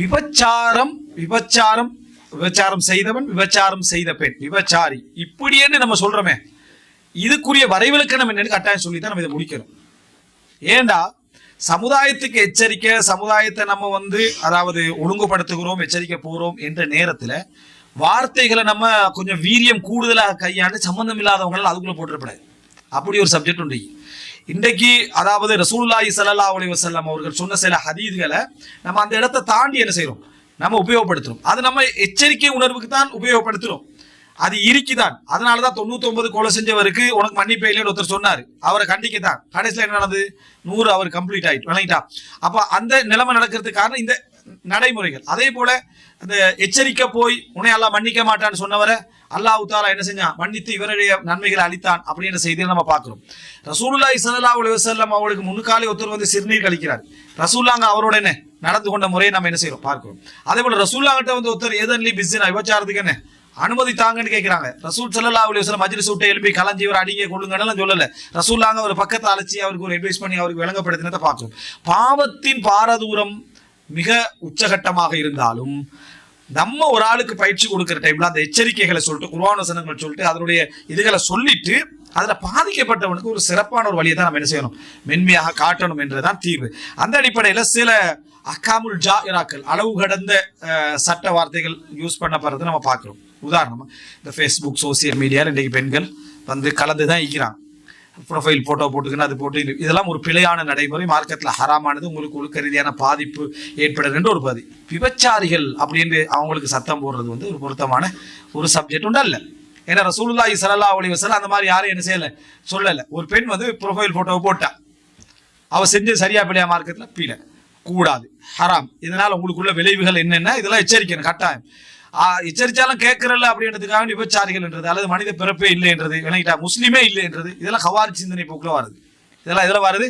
விபச்சாரம் விபச்சாரம் விபச்சாரம் செய்தவன் விபச்சாரம் செய்த பெண். விபச்சாரி. இப்படின்னு நம்ம சொல்றோமே. இதுக்குரிய வரைவிலக்கணம் என்னன்னு கட்டாயம் சொல்லி தான் நம்ம இதை முடிக்கிறோம் ஏண்டா? சமுதாயத்துக்கு எச்சரிக்கை சமுதாயத்தை நம்ம வந்து அதாவது ஒழுங்குபடுத்துகிறோம் எச்சரிக்க போகிறோம் என்ற நேரத்தில் வார்த்தைகளை நம்ம கொஞ்சம் வீரியம் கூடுதலாக கையாண்டு சம்மந்தம் இல்லாதவங்களால் அதுக்குள்ளே போட்டுறப்படாது அப்படி ஒரு சப்ஜெக்ட் உண்டு. இன்றைக்கு அதாவது ரசூல்லாஹி சல்லா அலி வஸல்லம் அவர்கள் சொன்ன சில ஹதீதுகளை நம்ம அந்த இடத்தை தாண்டி என்ன செய்கிறோம் நம்ம உபயோகப்படுத்துகிறோம் அது நம்ம எச்சரிக்கை உணர்வுக்கு தான் உபயோகப்படுத்துகிறோம் அது இருக்கிதான். அதனால தான் தொண்ணூத்தொன்பது கொலை செஞ்சவருக்கு உனக்கு மன்னிப்பே இல்லைன்னு ஒருத்தர் சொன்னார். அவரை கண்டிக்கத்தான். கடைசியில் என்ன நடந்தது? நூறு அவர் கம்ப்ளீட் ஆகிட்டு விளங்கிட்டா. அப்போ அந்த நிலைமை நடக்கிறதுக்கு காரணம் இந்த நடைமுறைகள். அதே போல அந்த எச்சரிக்கை போய் உன்னை எல்லாம் மன்னிக்க மாட்டான்னு சொன்னவரை அல்லாஹ் தாலா என்ன செஞ்சான்? மன்னித்து இவருடைய நன்மைகளை அளித்தான் அப்படின்ற செய்தியை நம்ம பார்க்கிறோம். ரசூல்லா ஸல்லல்லாஹு அலைஹி வசல்லம் அவளுக்கு முன்னுக்காலே ஒருத்தர் வந்து சிறுநீர் கழிக்கிறார். ரசூல்லாங்க அவரோட என்ன? நடந்து கொண்ட முறையை நம்ம என்ன செய்யறோம்? பார்க்கிறோம். அதே போல ரசூல்லாங்கிட்ட வந்து ஒருத்தர் ஏதன்லி பிஸினா விபச்சாரத்துக்கு என்ன? அனுமதி தாங்கன்னு கேட்கிறாங்க ரசூல் சல்லா அலைஹி வசலம் மஜ்லிஸ் விட்டு எழுப்பி கலஞ்சி இவர் அடிங்க கொள்ளுங்கன்னு சொல்லல. ரசூல்லாங்க ஒரு பக்கத்தை அழைச்சி அவருக்கு ஒரு அட்வைஸ் பண்ணி அவருக்கு விளங்கப்படுத்தினதை பார்க்கிறோம். பாவத்தின் பாரதூரம் மிக உச்சகட்டமாக இருந்தாலும் நம்ம ஒரு ஆளுக்கு பயிற்சி கொடுக்குற டைம்ல அந்த எச்சரிக்கைகளை சொல்லிட்டு குர்ஆன் வசனங்கள் சொல்லிட்டு அதனுடைய இதுகளை சொல்லிட்டு அதுல பாதிக்கப்பட்டவனுக்கு ஒரு சிறப்பான ஒரு வழியை தான் நம்ம என்ன செய்யணும்? மென்மையாக காட்டணும் என்றுதான் தீர்வு. அந்த அடிப்படையில சில அக்காமுல் ஜாயிராக்கள் அளவு கடந்த சட்ட வார்த்தைகள் யூஸ் பண்ணப்படுறது நம்ம பார்க்குறோம். உதாரணமா இந்த ஃபேஸ்புக் சோசியல் மீடியாவில் இன்றைக்கு பெண்கள் வந்து கலந்து தான் இருக்கிறான் ப்ரொஃபைல் போட்டோ போட்டுக்கணும் அது போட்டு இதெல்லாம் ஒரு பிழையான நடைமுறை. மார்க்கெட்டில் ஹராமானது உங்களுக்கு ஒழுக்க ரீதியான பாதிப்பு ஏற்படுதுன்ற ஒரு பாதி விபச்சாரிகள் அப்படின்னு அவங்களுக்கு சத்தம் போடுறது வந்து ஒரு பொருத்தமான ஒரு சப்ஜெக்ட் உண்டு அல்ல. ஏன்னா ரசூலுல்லாஹி ஸல்லல்லாஹு அவளி வஸல்லம் அந்த மாதிரி யாரும் என்ன செய்யலை? சொல்லலை. ஒரு பெண் வந்து ப்ரொஃபைல் போட்டோவை போட்டா. அவள் செஞ்சு சரியா பிள்ளையா மார்க்கத்தில் பீலை கூடாது. ஹராம். இதனால் உங்களுக்குள்ள விளைவுகள் என்னென்ன? இதெல்லாம் எச்சரிக்கணும். கட்டாயம். எச்சரிச்சாலும் கேட்கறல அப்படின்றதுக்காக விபச்சாரிகள் என்றது அல்லது மனித பிறப்பே இல்லை என்றது விளங்கிட்டா முஸ்லீமே இல்லை என்றது இதெல்லாம் ஹவாரி சிந்தனை போக்குல வருது. இதெல்லாம் இதில் வருது?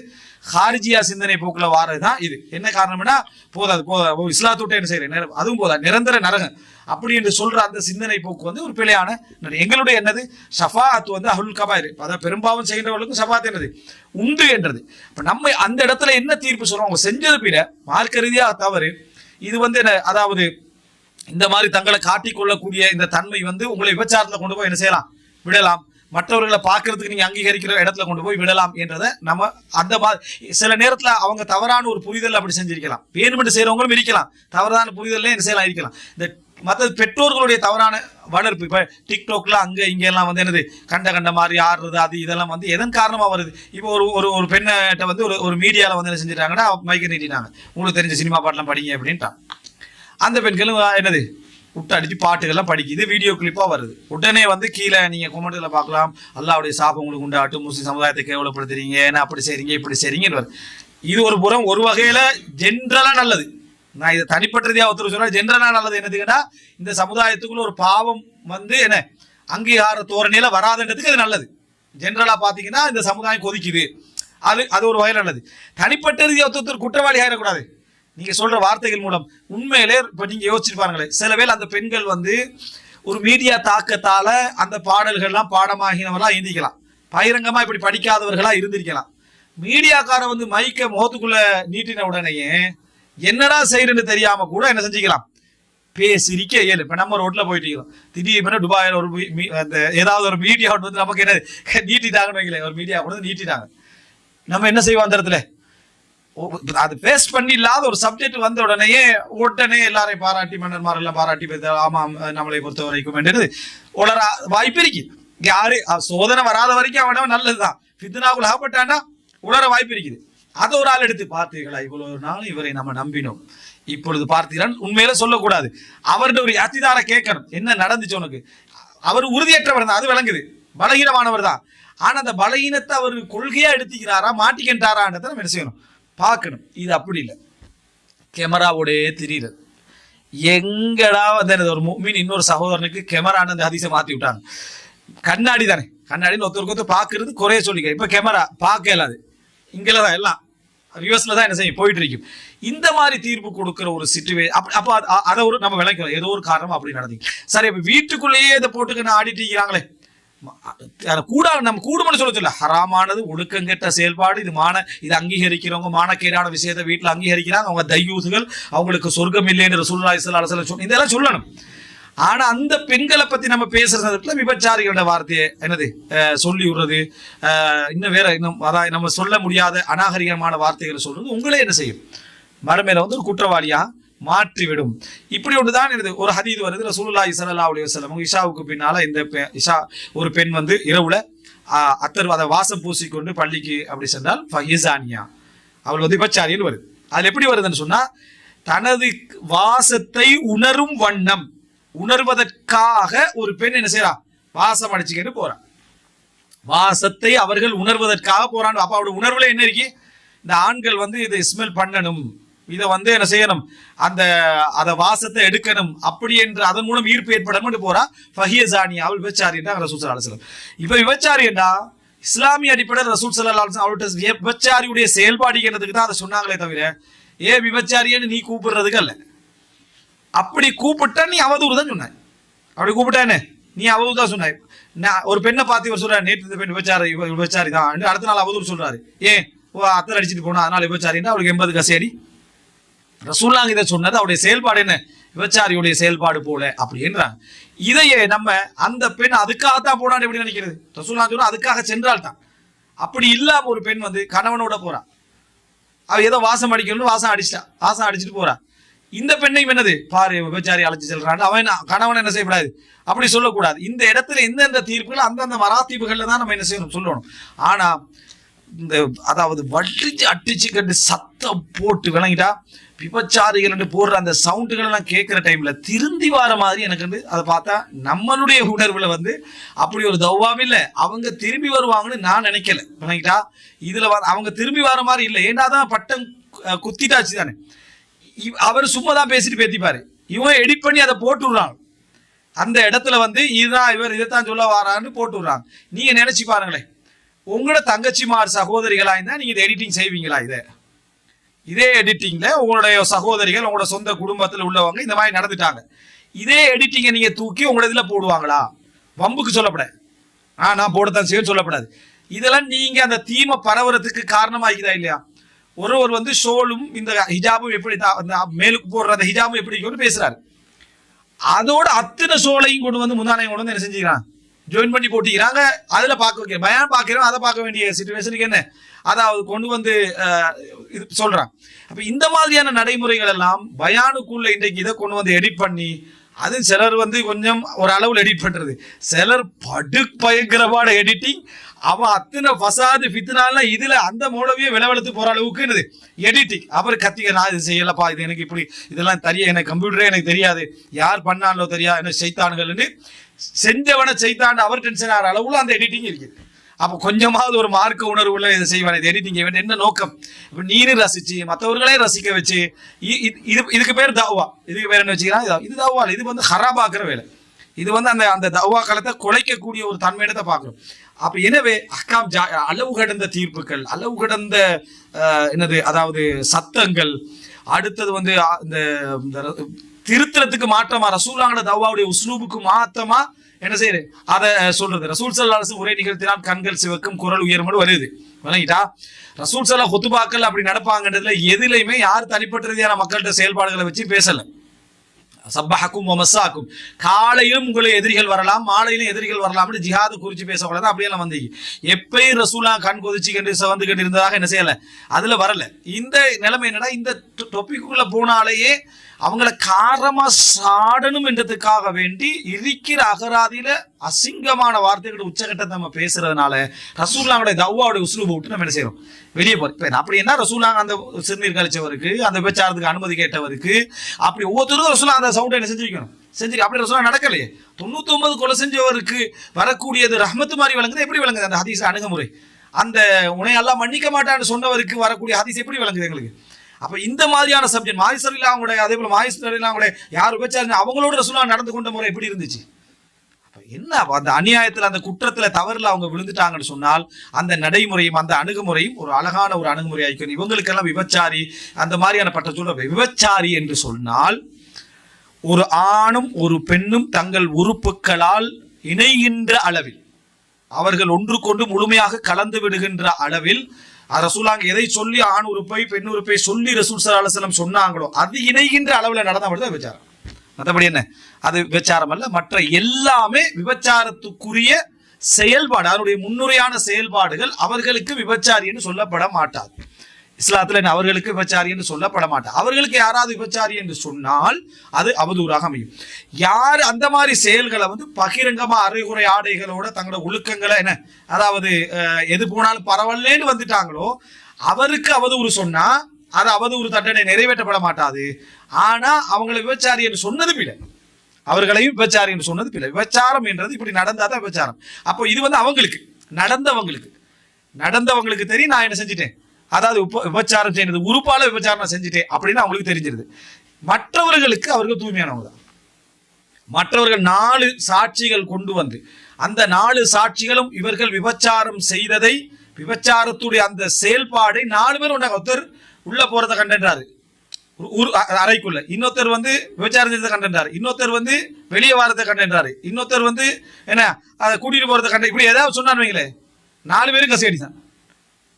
ஹாரிஜியா சிந்தனை போக்குல வாரது தான் இது. என்ன காரணம்னா போதாது போதாது. இஸ்லாத்துட்டே என்ன செய்யறேன் அதுவும் போதா நிரந்தர நரகம். அப்படி என்று சொல்ற அந்த சிந்தனை போக்கு வந்து ஒரு பிழையான எங்களுடைய என்னது? ஷஃபாத் வந்து அஹுல் கபாயிர். அதான் பெரும்பாவம் செய்கின்றவர்களுக்கும் ஷஃபாத் என்னது? உண்டு என்றது. இப்ப நம்ம அந்த இடத்துல என்ன தீர்ப்பு சொல்றோம்? அவங்க செஞ்சது பிற மார்க்க ரீதியாக தவறு. இது வந்து என்ன அதாவது இந்த மாதிரி தங்களை காட்டிக் கொள்ளக்கூடிய இந்த தன்மை வந்து உங்களை விபச்சாரத்தில் கொண்டு போய் என்ன செய்யலாம்? விடலாம். மற்றவர்களை பார்க்கறதுக்கு நீங்க அங்கீகரிக்கிற இடத்துல கொண்டு போய் விடலாம் என்றதை நம்ம அந்த மாதிரி சில நேரத்தில் அவங்க தவறான ஒரு புரிதல் அப்படி செஞ்சிருக்கலாம். வேணுமென்று செய்கிறவங்களும் இருக்கலாம். தவறான புரிதல்ல என்ன செய்யலாம் இருக்கலாம். இந்த மற்ற பெற்றோர்களுடைய தவறான வளர்ப்பு இப்போ டிக்டாக்ல அங்கே இங்கெல்லாம் வந்து என்னது? கண்ட கண்ட மாதிரி ஆடுறது அது இதெல்லாம் வந்து எதன் காரணமாக வருது? இப்போ ஒரு ஒரு ஒரு பெண்ணிட்ட வந்து ஒரு ஒரு மீடியாவில் வந்து என்ன செஞ்சிட்டாங்கன்னா மைக்க நீட்டினாங்க உங்களுக்கு தெரிஞ்ச சினிமா பாட்டெல்லாம் படிங்க அப்படின்ட்டான். அந்த பெண்களும் என்னது? விட்டு அடிச்சு பாட்டுகள்லாம் படிக்குது வீடியோ கிளிப்பாக வருது. உடனே வந்து கீழே நீங்கள் கொமெண்ட்டில் பார்க்கலாம். அல்லாவுடைய சாபம் உங்களுக்கு உண்டாட்டும் முஸ்லிம் சமுதாயத்தை கேவலப்படுத்துறீங்க ஏன்னா அப்படி செய்றீங்க இப்படி செய்றீங்கன்னு வருது. இது ஒரு புறம் ஒரு வகையில் ஜென்ரலாக நல்லது. நான் இதை தனிப்பட்ட ஒருத்தர் சொன்னால் ஜென்ரலாக நல்லது என்னதுன்னா இந்த சமுதாயத்துக்குள்ள ஒரு பாவம் வந்து என்ன அங்கீகார தோரணையில வராதுன்றதுக்கு அது நல்லது. ஜென்ரலாக பார்த்தீங்கன்னா இந்த சமுதாயம் கொதிக்குது. அது அது ஒரு வகையில் நல்லது. தனிப்பட்ட ரீதியாக ஒருத்தர் குற்றவாளி ஆயிடக்கூடாது. நீங்க சொல்ற வார்த்தைகள் மூலம். உண்மையிலே இப்ப நீங்க யோசிச்சு பாருங்களேன் சில வேளை அந்த பெண்கள் வந்து ஒரு மீடியா தாக்கத்தால அந்த பாடல்கள்லாம் பாடமாகினவர்களா இருந்திக்கலாம் பகிரங்கமா இப்படி படிக்காதவர்களா இருந்திருக்கலாம். மீடியாக்கார வந்து மைக்க முகத்துக்குள்ள நீட்டின உடனேயே என்னடா செய்யறன்னு தெரியாம கூட என்ன செஞ்சுக்கலாம்? பேசிரிக்க இயலு இப்ப நம்ம ரோட்ல போயிட்டு இருக்கிறோம் திடீர்னு துபாயில் ஒரு மீ- அந்த ஏதாவது ஒரு மீடியா வந்து நமக்கு என்ன நீட்டிட்டாங்கன்னு வைங்களேன். ஒரு மீடியா கூட வந்து நீட்டிட்டாங்க. நம்ம என்ன செய்வோம் அந்த இடத்துல? அது பேஸ்ட் பண்ணி இல்லாத ஒரு சப்ஜெக்ட் வந்த உடனேயே உடனே எல்லாரையும் பாராட்டி மன்னர்மார் எல்லாம் பாராட்டி ஆமா ஆமாம் நம்மளை பொறுத்த வரைக்கும் என்றது உலர வாய்ப்பு இருக்கு. யாரு சோதனை வராத வரைக்கும் அவனவன் நல்லதுதான். ஃபித்னாக்குள் ஆகப்பட்டான்னா உலர வாய்ப்பு இருக்குது. அதை ஒரு ஆள் எடுத்து பார்த்தீர்களா இவ்வளவு நாள் இவரை நம்ம நம்பினோம். இப்பொழுது பார்த்தீர்கள் உண்மையில சொல்லக்கூடாது. அவர்கிட்ட ஒரு அத்திதார கேட்கணும். என்ன நடந்துச்சு உனக்கு? அவர் உறுதியற்றவர் தான் அது விளங்குது. பலகீனமானவர் தான். ஆனா அந்த பலகீனத்தை அவர் கொள்கையா எடுத்துக்கிறாரா மாட்டிக்கின்றாரான்றதை நம்ம என்ன செய்யணும்? பார்க்கணும். இது அப்படி இல்லை. கேமராவோடயே தெரியுது எங்கடா வந்து என்னது ஒரு மீன் இன்னொரு சகோதரனுக்கு கேமரான்னு அந்த ஹதீஸை மாற்றி விட்டாங்க. கண்ணாடி தானே. கண்ணாடின்னு ஒருத்தருக்கு ஒருத்தர் பார்க்கறது குறைய சொல்லிக்க. இப்போ கேமரா பார்க்க அது இங்கல தான் எல்லாம். ரிவர்ஸில் தான் என்ன செய்யும்? போயிட்டு இருக்கும் இந்த மாதிரி தீர்ப்பு கொடுக்குற ஒரு சிச்சுவே அப்ப அப்போ அதை ஒரு நம்ம விளக்கலாம் ஏதோ ஒரு காரணம் அப்படி நடந்தீங்க சரி இப்போ வீட்டுக்குள்ளேயே இதை போட்டுக்கணும் ஆடிட்டு இருக்கிறாங்களே. கூட நம்ம கூடுமனு சொல்ல சொல்ல ஹராமானது ஒழுக்கங்கெட்ட செயல்பாடு இது மான இது அங்கீகரிக்கிறவங்க மானக்கேடான விஷயத்தை வீட்டில் அங்கீகரிக்கிறாங்க அவங்க தையூசுகள் அவங்களுக்கு சொர்க்கம் இல்லைன்னு ரசூலுல்லாஹி ஸல்லல்லாஹு அலைஹி இதெல்லாம் சொல்லணும். ஆனா அந்த பெண்களை பத்தி நம்ம பேசுற விபச்சாரிகளோட வார்த்தையை என்னது சொல்லி விடுறது இன்னும் வேற இன்னும் அதான் நம்ம சொல்ல முடியாத அநாகரிகமான வார்த்தைகளை சொல்றது உங்களே என்ன செய்யும்? மறுமையில வந்து ஒரு குற்றவாளியா மாற்றிவிடும். இப்படி ஒன்றுதான் எனது ஒரு ஹதீது வருது ரசூலுல்லா இசலல்லா அலைஹி வஸல்லம். இஷாவுக்கு பின்னால இந்த பெ- இஷா ஒரு பெண் வந்து இரவுல அத்தர் அதை வாசம் பூசிக்கொண்டு பள்ளிக்கு அப்படி சென்றால் ஃபஹிசானியா அவள் வந்து விபச்சாரியில் வருது. அதில் எப்படி வருதுன்னு சொன்னா தனது வாசத்தை உணரும் வண்ணம் உணர்வதற்காக ஒரு பெண் என்ன செய்யறா வாசம் அடிச்சுக்கிட்டு போறான் வாசத்தை அவர்கள் உணர்வதற்காக போறான். அப்ப அவருடைய உணர்வுல என்ன இருக்கு? இந்த ஆண்கள் வந்து இதை ஸ்மெல் பண்ணணும். இதை வந்து என்ன செய்யணும்? அந்த அதை வாசத்தை எடுக்கணும். அப்படி என்று அதன் மூலம் ஈர்ப்பு ஏற்படணும்னு போறா. ஃபஹியசானி அவள் விபச்சாரின்றா ரசூல் சல்லா அலுவலம் இப்ப விபச்சாரி இஸ்லாமிய அடிப்படையில் ரசூல் சல்லா அலுவலம் அவர்கிட்ட விபச்சாரியுடைய செயல்பாடுகிறதுக்கு தான் அதை சொன்னாங்களே தவிர ஏ விபச்சாரியன்னு நீ கூப்பிடுறதுக்கு அல்ல. அப்படி கூப்பிட்டா நீ அவதூறு தான் சொன்னாய். அப்படி கூப்பிட்டானே நீ அவதூறு தான் சொன்னாய். நான் ஒரு பெண்ணை பார்த்து இவர் சொல்றாரு நேற்று இந்த பெண் விபச்சாரி இவ விபச்சாரி தான். அடுத்த நாள் அவதூறு சொல்றாரு. ஏன்? ஓ அத்தர் அடிச்சிட்டு போனா அதனால விபச்சாரின்னா அவளுக்கு எண்பது கசேடி ரசூல்லாங்க இதை சொன்னது அவருடைய செயல்பாடு என்ன? விபச்சாரியுடைய செயல்பாடு போல அப்படின்றாங்க. இதையே நம்ம அந்த பெண் அதுக்காக தான் போனான்னு எப்படி நினைக்கிறது? ரசூல்லா சொன்னா அதுக்காக சென்றால் தான். அப்படி இல்லாம ஒரு பெண் வந்து கணவனோட போறா. அவ ஏதோ வாசம் அடிக்கணும்னு வாசம் அடிச்சிட்டா. வாசம் அடிச்சிட்டு போறா. இந்த பெண்ணையும் என்னது? பாரு விபச்சாரி அழைச்சு செல்றான் அவன் கணவன் என்ன செய்யக்கூடாது அப்படி சொல்லக்கூடாது. இந்த இடத்துல எந்தெந்த தீர்ப்புகள் அந்தந்த மராத்தீப்புகள்ல தான் நம்ம என்ன செய்யணும் சொல்லணும். ஆனா இந்த அதாவது வட்டிச்சு அட்டிச்சு கண்டு சத்தம் போட்டு விளங்கிட்டா விபச்சாரிகள் என்று போடுற அந்த சவுண்டுகள் எல்லாம் கேட்குற டைம்ல திருந்தி வர மாதிரி எனக்கு வந்து அதை பார்த்தா நம்மளுடைய உணர்வுல வந்து அப்படி ஒரு தௌவாவும் இல்லை. அவங்க திரும்பி வருவாங்கன்னு நான் நினைக்கல. விளங்கிட்டா? இதுல அவங்க திரும்பி வர மாதிரி இல்லை. ஏன்னா தான் பட்டம் குத்திட்டாச்சு தானே? அவர் சும்மா தான் பேசிட்டு பேத்திப்பாரு. இவன் எடிட் பண்ணி அதை போட்டு விடுறான். அந்த இடத்துல வந்து இதுதான் இவர் இதைத்தான் சொல்ல வாரான்னு போட்டு விடுறாங்க நீங்க நினைச்சு பாருங்களேன். உங்களோட தங்கச்சிமார் சகோதரிகளா இருந்தால் நீங்க இதை எடிட்டிங் செய்வீங்களா இதை? இதே எடிட்டிங்ல உங்களுடைய சகோதரிகள் உங்களோட சொந்த குடும்பத்தில் உள்ளவங்க இந்த மாதிரி நடந்துட்டாங்க. இதே எடிட்டிங்கை நீங்க தூக்கி உங்களோட இதில் போடுவாங்களா? வம்புக்கு சொல்லப்படாது. ஆ நான் போடத்தான் செய்யும் சொல்லப்படாது. இதெல்லாம் நீங்க அந்த தீமை பரவுறதுக்கு காரணமாகிதா இல்லையா? ஒருவர் வந்து ஷோலும் இந்த ஹிஜாபும் எப்படி தான் அந்த மேலுக்கு போடுற அந்த ஹிஜாபும் எப்படி இருக்கும்னு பேசுறாரு. அதோட அத்தனை சோலையும் கொண்டு வந்து முந்தானையும் கொண்டு வந்து என்ன செஞ்சுக்கிறான்? ஜாயின் பண்ணி போட்டிக்கிறாங்க அதில் பார்க்க வைக்கிறேன். பயான் பார்க்கிறோம். அதை பார்க்க வேண்டிய சுச்சுவேஷனுக்கு என்ன? அதாவது கொண்டு வந்து இது சொல்கிறான் அப்போ இந்த மாதிரியான நடைமுறைகள் எல்லாம் பயானுக்குள்ள இன்றைக்கு இதை கொண்டு வந்து எடிட் பண்ணி அது சிலர் வந்து கொஞ்சம் ஒரு அளவில் எடிட் பண்ணுறது சிலர் படு பயங்கரமான எடிட்டிங் அவன் அத்தனை ஃபசாது ஃபித்னாலாம் இதில் அந்த மூலவையே விளவெழுத்து போகிற அளவுக்குன்னுது எடிட்டிங் அப்புறம் கத்திக்க நான் இது செய்யலப்பா இது எனக்கு இப்படி இதெல்லாம் தெரிய எனக்கு கம்ப்யூட்டரே எனக்கு தெரியாது. யார் பண்ணாலோ தெரியாது என்ன செய்தானுங்கள்னு செஞ்சவனை செய்தான் அவர் டென்ஷன் ஆகிற அளவுல அந்த எடிட்டிங் இருக்குது அப்போ கொஞ்சமாவது ஒரு மார்க்க உணர்வுல இதை செய்வான் இது எடிட்டிங் இவன் என்ன நோக்கம்? இப்போ நீரு ரசிச்சு மற்றவர்களே ரசிக்க வச்சு இ- இது இதுக்கு பேர் தவா. இதுக்கு பேர் என்ன வச்சுக்கிறான் இது- இது தவா இது வந்து ஹராபாக்குற வேலை. இது வந்து அந்த அந்த தவா காலத்தை குலைக்கக்கூடிய ஒரு தன்மையிடத்தை பார்க்குறோம் அப்போ எனவே அக்காம் ஜா அளவு கடந்த தீர்ப்புகள் அளவு கடந்த அஹ், என்னது அதாவது சத்தங்கள் அடுத்தது வந்து இந்த திருத்தலத்துக்கு மாற்றமா? ரசூலாங்கட தவாவுடைய உஸ்லூபுக்கு மாத்தமா என்ன செய்யுது? அதை சொல்றது. ரசூல் சல்லா உரை நிகழ்த்தினால் கண்கள் சிவக்கும் குரல் உயர்மோடு வருது. விளங்கிட்டா ரசூல் சல்லா குத்துபாக்கள் அப்படி நடப்பாங்கன்றதுல எதுலையுமே யார் தனிப்பட்ட ரீதியான மக்கள்கிட்ட செயல்பாடுகளை வச்சு பேசல. சப்பஹக்கும் மசாக்கும் காலையிலும் உங்களை எதிரிகள் வரலாம் மாலையிலும் எதிரிகள் வரலாம்னு ஜிஹாது குறிச்சு பேசக்கூடாது அப்படியெல்லாம் வந்தீங்க. எப்பயும் ரசூலா கண் கொதிச்சு கண்டு சவந்து கண்டு இருந்ததாக என்ன செய்யல? அதுல வரல. இந்த நிலைமை என்னடா இந்த டொப்பிக்குள்ள போனாலேயே அவங்கள காரமா சாடணும் என்றதுக்காக வேண்டி இருக்கிற அகராதியில அசிங்கமான வார்த்தைகள் உச்சகட்டத்தை நம்ம பேசுறதுனால ரசூல்லாவுடைய தவ்வாவுடைய உஸ்லூபை விட்டு நம்ம என்ன செய்யறோம்? வெளியே போறோம். அப்படி என்ன ரசூலாங்க அந்த சிறுநீர் கழிச்சவருக்கு அந்த பேச்சாரத்துக்கு அனுமதி கேட்டவருக்கு அப்படி ஒவ்வொருத்தரும் ரசூலா அந்த சவுண்டை என்ன செஞ்சிருக்கணும் செஞ்சு அப்படி ரசூலா நடக்கலையே. தொண்ணூத்தி ஒன்பது கொலை செஞ்சவருக்கு வரக்கூடியது ரஹ்மத்து மாதிரி விளங்குது எப்படி விளங்குது? அந்த ஹதீஸ் அணுகுமுறை. அந்த உன்னை எல்லாம் மன்னிக்க மாட்டான்னு சொன்னவருக்கு வரக்கூடிய ஹதீஸ் எப்படி விளங்குது எங்களுக்கு? அப்ப இந்த மாதிரியான சப்ஜெக்ட் மாயிசரில் அவங்களுடைய அதே போல மாயிசரில் அவங்களுடைய யார் விபச்சாரம் அவங்களோட ரசூலா நடந்து கொண்ட முறை எப்படி இருந்துச்சு? என்ன அந்த அநியாயத்தில் அந்த குற்றத்துல தவறில் அவங்க விழுந்துட்டாங்கன்னு சொன்னால் அந்த நடைமுறையும் அந்த அணுகுமுறையும் ஒரு அழகான ஒரு அணுகுமுறை இவங்களுக்கெல்லாம் விபச்சாரி அந்த மாதிரியான பட்ட சொல்ற விபச்சாரி என்று சொன்னால் ஒரு ஆணும் ஒரு பெண்ணும் தங்கள் உறுப்புகளால் இணைகின்ற அளவில் அவர்கள் ஒன்றுக்கொண்டு முழுமையாக கலந்து விடுகின்ற அளவில் ரசூலாங்க எதை சொல்லி ஆண் உறுப்பை பெண் உறுப்பை சொல்லி ரசூல் சலாஹலம் சொன்னாங்களோ அது இணைகின்ற அளவில் நடந்தா மட்டும் விபச்சாரம். மற்றபடி என்ன? அது விபச்சாரம் அல்ல. மற்ற எல்லாமே விபச்சாரத்துக்குரிய செயல்பாடு அதனுடைய முன்னுரையான செயல்பாடுகள் அவர்களுக்கு விபச்சாரி என்று சொல்லப்பட மாட்டாது. இஸ்லாத்துல அவர்களுக்கு விபச்சாரி என்று சொல்லப்பட மாட்டார் அவர்களுக்கு யாராவது விபச்சாரி என்று சொன்னால் அது அவதூறாக அமையும். யார் அந்த மாதிரி செயல்களை வந்து பகிரங்கமா அரைகுறை ஆடைகளோட தங்களோட ஒழுக்கங்களை என்ன அதாவது எது போனாலும் பரவாயில்லன்னு வந்துட்டாங்களோ அவருக்கு அவதூறு சொன்னா அது அவதூறு தண்டனை நிறைவேற்றப்பட மாட்டாது. ஆனா அவங்களை விபச்சாரி என்று சொன்னது பிழை. அவர்களையும் விபச்சாரி என்று சொன்னது பிள்ளை விபச்சாரம் என்றது இப்படி நடந்தாதான் விபச்சாரம். அப்போ இது வந்து அவங்களுக்கு நடந்தவங்களுக்கு. நடந்தவங்களுக்கு தெரியும் நான் என்ன செஞ்சுட்டேன்? அதாவது உப விபச்சாரம் செய்யறது உறுப்பால விபச்சாரம் செஞ்சுட்டேன் அப்படின்னு அவங்களுக்கு தெரிஞ்சிருது. மற்றவர்களுக்கு அவர்கள் தூய்மையானவங்க தான். மற்றவர்கள் நாலு சாட்சிகள் கொண்டு வந்து அந்த நாலு சாட்சிகளும் இவர்கள் விபச்சாரம் செய்ததை விபச்சாரத்துடைய அந்த செயல்பாடை நாலு பேர் ஒன்றாங்க ஒருத்தர் உள்ள போறதை கண்டன்றாரு. ஒரு- அறைக்குள்ள. இன்னொருத்தர் வந்து விபச்சாரம் செய்ததை கண்டன்றாரு. இன்னொருத்தர் வந்து வெளியே வாரத்தை கண்டன்றாரு. இன்னொருத்தர் வந்து என்ன அதை கூட்டிட்டு போறதை கண்ட இப்படி ஏதாவது சொன்னான்னு வைங்களேன். நாலு பேரும் கசையடி தான்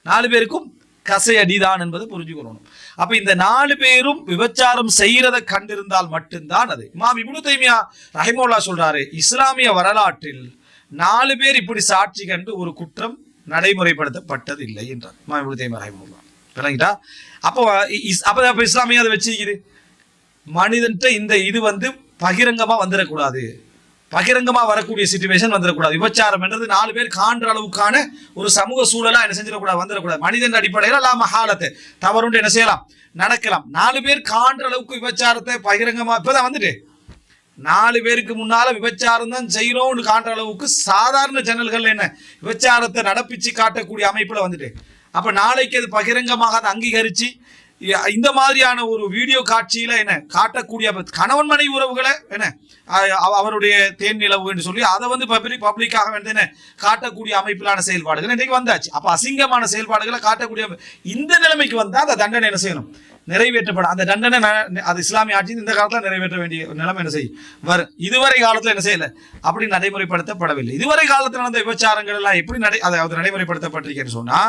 நாலு பேருக்கும் கசையடிதான் என்பதை புரிஞ்சுக்கணும் அப்ப இந்த நாலு பேரும் விபச்சாரம் செய்யறதை கண்டிருந்தால் மட்டும்தான் அது. இமாம் இப்னு தைமியா ரஹிமோல்லா சொல்றாரு இஸ்லாமிய வரலாற்றில் நாலு பேர் இப்படி சாட்சி கண்டு ஒரு குற்றம் நடைமுறைப்படுத்தப்பட்டது இல்லை என்றார். இமாம் இப்னு தைமியா ரஹிமோல்லா விளங்கிட்டா? அப்போ அப்போ அப்போ இஸ்லாமிய அதை வச்சுக்குது மனிதன்ட்ட இந்த இது வந்து பகிரங்கமாக வந்துடக்கூடாது. பகிரங்கமா வரக்கூடிய சுச்சுவேஷன் வந்துடக்கூடாது. விபச்சாரம் என்றது நாலு பேர் காண்ற அளவுக்கான ஒரு சமூக சூழலா என்ன செஞ்சிடக்கூடாது வந்துடக்கூடாது. மனிதன் அடிப்படையில் எல்லாம் மகாலத்தை தவறுண்டு என்ன செய்யலாம்? நடக்கலாம். நாலு பேர் காண்ற அளவுக்கு விபச்சாரத்தை பகிரங்கமா இப்பதான் வந்துட்டு. நாலு பேருக்கு முன்னால விபச்சாரம் தான் செய்யறோம்னு காண்ற அளவுக்கு சாதாரண சேனல்கள் என்ன? விபச்சாரத்தை நடப்பிச்சு காட்டக்கூடிய அமைப்புல வந்துட்டு. அப்ப நாளைக்கு அது பகிரங்கமாக அதை அங்கீகரிச்சு இந்த மாதிரியான ஒரு வீடியோ காட்சியில என்ன காட்டக்கூடிய கணவன் மனைவி உறவுகளை என்ன அவருடைய தேன் நிலவு என்று சொல்லி அதை வந்து பப்ளிக் பப்ளிக்காக வந்து என்ன காட்டக்கூடிய அமைப்பிலான செயல்பாடுகள் இன்றைக்கு வந்தாச்சு. அப்ப அசிங்கமான செயல்பாடுகளை காட்டக்கூடிய இந்த நிலைமைக்கு வந்தா அந்த தண்டனை என்ன செய்யணும்? நிறைவேற்றப்படும். அந்த தண்டனை அது இஸ்லாமிய ஆட்சி இந்த காலத்தில் நிறைவேற்ற வேண்டிய நிலைமை என்ன செய்யும்? வரும் இதுவரை காலத்தில் என்ன செய்யல? அப்படி நடைமுறைப்படுத்தப்படவில்லை. இதுவரை காலத்தில் நடந்த விபச்சாரங்கள் எல்லாம் எப்படி நடை அதாவது நடைமுறைப்படுத்தப்பட்டிருக்கேன்னு சொன்னா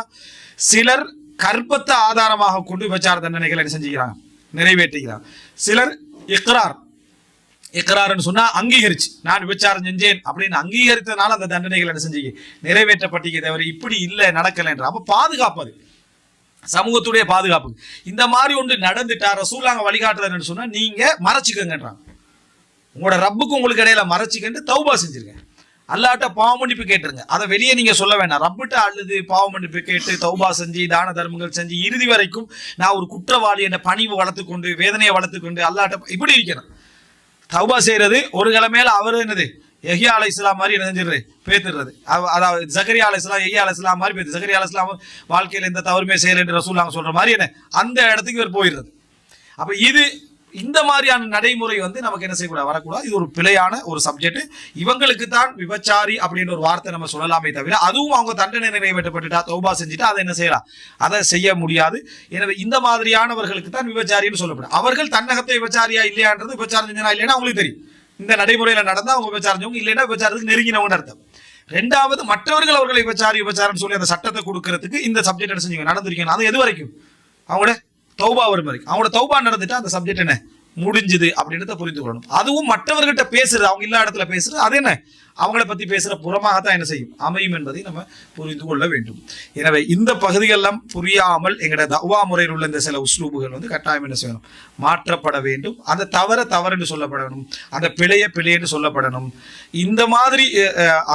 சிலர் கற்பத்தை ஆதாரமாக கொண்டு விபச்சார தண்டனைகளை என்ன செஞ்சுக்கிறாங்க? நிறைவேற்றுகிறாங்க. சிலர் இக்ரார். இக்ரார்னு சொன்னா அங்கீகரிச்சு. நான் விபச்சாரம் செஞ்சேன் அப்படின்னு அங்கீகரித்ததுனால அந்த தண்டனைகள் என்ன செஞ்சீங்க? நிறைவேற்றப்பட்டீங்க தவிர இப்படி இல்லை நடக்கலைன்ற அப்ப பாதுகாப்பது சமூகத்துடைய பாதுகாப்பு. இந்த மாதிரி ஒன்று நடந்துட்டா ரசூலாங்க வழிகாட்டுறதுன்னு சொன்னா நீங்க மறைச்சிக்கங்கன்றாங்க. உங்களோட ரப்புக்கும் உங்களுக்கு இடையில மறைச்சிக்கிட்டு தௌபா செஞ்சிருக்கேன் அல்லாட்ட பாவ மன்னிப்பு கேட்டுருங்க. அதை வெளியே நீங்க சொல்ல வேண்டாம் ரப்பிட்ட அழுது பாவ மன்னிப்பு கேட்டு தௌபா செஞ்சு தான தர்மங்கள் செஞ்சு இறுதி வரைக்கும் நான் ஒரு குற்றவாளி என்ற பணிவு வளர்த்துக்கொண்டு வேதனையை வளர்த்துக்கொண்டு அல்லாட்ட இப்படி இருக்கணும். தௌபா செய்யறது ஒரு கிழமையில அவர் என்னது? எஹியா அலை இஸ்லாம் மாதிரி என்ன செஞ்சிடுறது பேத்துடுறது. அதாவது ஜக்கரியா அலை இஸ்லாம் எஹியா அலை இஸ்லாம் மாதிரி பேத்து. ஜக்கரியா அலை இஸ்லாம் வாழ்க்கையில் எந்த தவறுமே செய்யலை என்று ரசூலாங்க சொல்ற மாதிரி என்ன? அந்த இடத்துக்கு இவர் போயிடுறது. அப்ப இது இந்த மாதிரியான நடைமுறை வந்து நமக்கு என்ன செய்யக்கூடாது? வரக்கூடாது. இது ஒரு பிழையான ஒரு சப்ஜெக்ட் இவங்களுக்கு தான் விபச்சாரி அப்படின்ற ஒரு வார்த்தை நம்ம சொல்லலாமே தவிர அதுவும் அவங்க தண்டனை நிறைவேற்றப்பட்டுட்டா தௌபா செஞ்சுட்டா அதை என்ன செய்யலாம்? அதை செய்ய முடியாது. எனவே இந்த மாதிரியானவர்களுக்கு தான் விபச்சாரின்னு சொல்லப்படும். அவர்கள் தன்னகத்தை விபச்சாரியா இல்லையான்றது விபச்சாரம் செஞ்சனா இல்லைன்னா அவங்களுக்கு தெரியும். இந்த நடைமுறையில நடந்தா அவங்க விபச்சாரஞ்சவங்க இல்லைன்னா விபச்சாரத்துக்கு நெருங்கினவங்க அர்த்தம். ரெண்டாவது மற்றவர்கள் அவர்களை விபச்சாரி விபச்சாரம் சொல்லி அந்த சட்டத்தை கொடுக்கறதுக்கு இந்த சப்ஜெக்ட் என்ன செஞ்சீங்க? நடந்திருக்கீங்க அது எது வரைக்கும்? அவங்களோட தௌபா வரும் வரைக்கும். அவங்களோட தௌபா நடந்துட்டு அந்த சப்ஜெக்ட் என்ன? முடிஞ்சுது அப்படின்றத புரிந்து கொள்ளணும். அதுவும் மற்றவர்கிட்ட பேசுறது அவங்க இல்லாத இடத்துல பேசுறது அது என்ன? அவங்கள பத்தி பேசுற புறமாகத்தான் என்ன செய்யும்? அமையும் என்பதை நம்ம புரிந்து கொள்ள வேண்டும். எனவே இந்த பகுதிகளெல்லாம் புரியாமல் எங்களோட தவா முறையில் உள்ள இந்த சில உஸ்லூபுகள் வந்து கட்டாயம் என்ன செய்யணும்? மாற்றப்பட வேண்டும். அந்த தவற தவறுன்னு சொல்லப்படணும். அந்த பிழைய பிழைன்னு சொல்லப்படணும். இந்த மாதிரி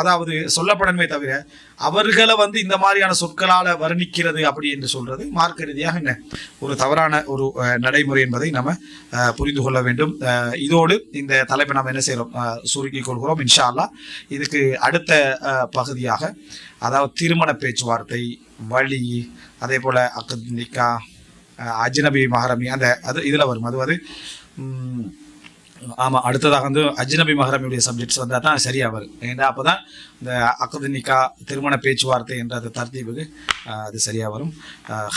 அதாவது சொல்லப்படணுமே தவிர அவர்களை வந்து இந்த மாதிரியான சொற்களால வர்ணிக்கிறது அப்படி என்று சொல்றது மார்க்க ரீதியாக என்ன? ஒரு தவறான ஒரு அஹ், நடைமுறை என்பதை நம்ம அஹ், புரிந்து கொள்ள வேண்டும். இதோடு இந்த தலைப்பை நாம் என்ன செய்கிறோம் சுருக்கிக் கொள்கிறோம். இன்ஷா அல்லா இதுக்கு அடுத்த பகுதியாக அதாவது திருமண பேச்சுவார்த்தை வழி அதே போல் அக்கத் அஜ்னபி மஹரமி அந்த அது இதில் வரும். அது வந்து ஆமாம் அடுத்ததாக வந்து அஜ்னபி மஹரமியுடைய சப்ஜெக்ட்ஸ் வந்தால் தான் சரியாக வரும். ஏன்னா அப்போ தான் இந்த அக்கதுனிக்கா திருமண பேச்சுவார்த்தை என்ற அந்த தர்த்தீபுக்கு அது சரியாக வரும்.